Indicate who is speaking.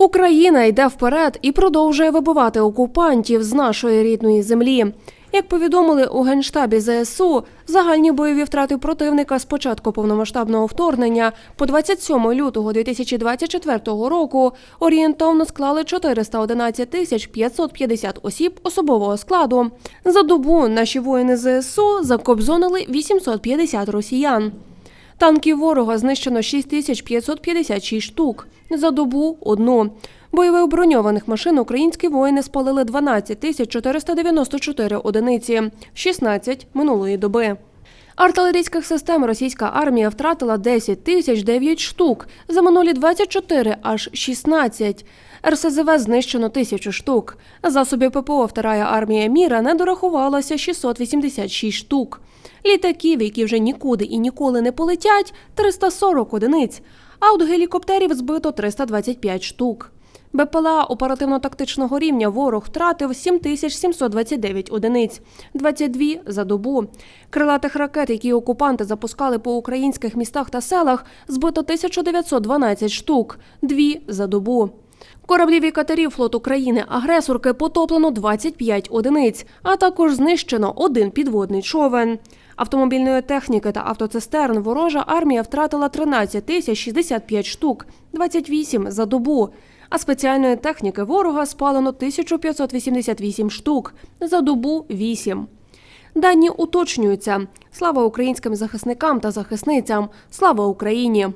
Speaker 1: Україна йде вперед і продовжує вибивати окупантів з нашої рідної землі. Як повідомили у генштабі ЗСУ, загальні бойові втрати противника з початку повномасштабного вторгнення по 27 лютого 2024 року орієнтовно склали 411 тисяч 550 осіб особового складу. За добу наші воїни ЗСУ закобзонили 850 росіян. Танків ворога знищено 6556 штук. За добу – одну. Бойових броньованих машин українські воїни спалили 12 тисяч 494 одиниці, 16 минулої доби. Артилерійських систем російська армія втратила 10 тисяч 9 штук, за минулі 24 – аж 16. РСЗВ знищено тисячу штук. Засобів ППО Вторая армія міра не дорахувалося 686 штук. Літаків, які вже нікуди і ніколи не полетять, 340 одиниць, а от гелікоптерів збито 325 штук. БПЛА оперативно-тактичного рівня ворог втратив 7729 одиниць, 22 за добу. Крилатих ракет, які окупанти запускали по українських містах та селах, збито 1912 штук, 2 за добу. Кораблів і катерів флот України агресорки потоплено 25 одиниць, а також знищено один підводний човен. Автомобільної техніки та автоцистерн ворожа армія втратила 13 тисяч 65 штук, 28 за добу. А спеціальної техніки ворога спалено 1588 штук, за добу 8. Дані уточнюються. Слава українським захисникам та захисницям! Слава Україні!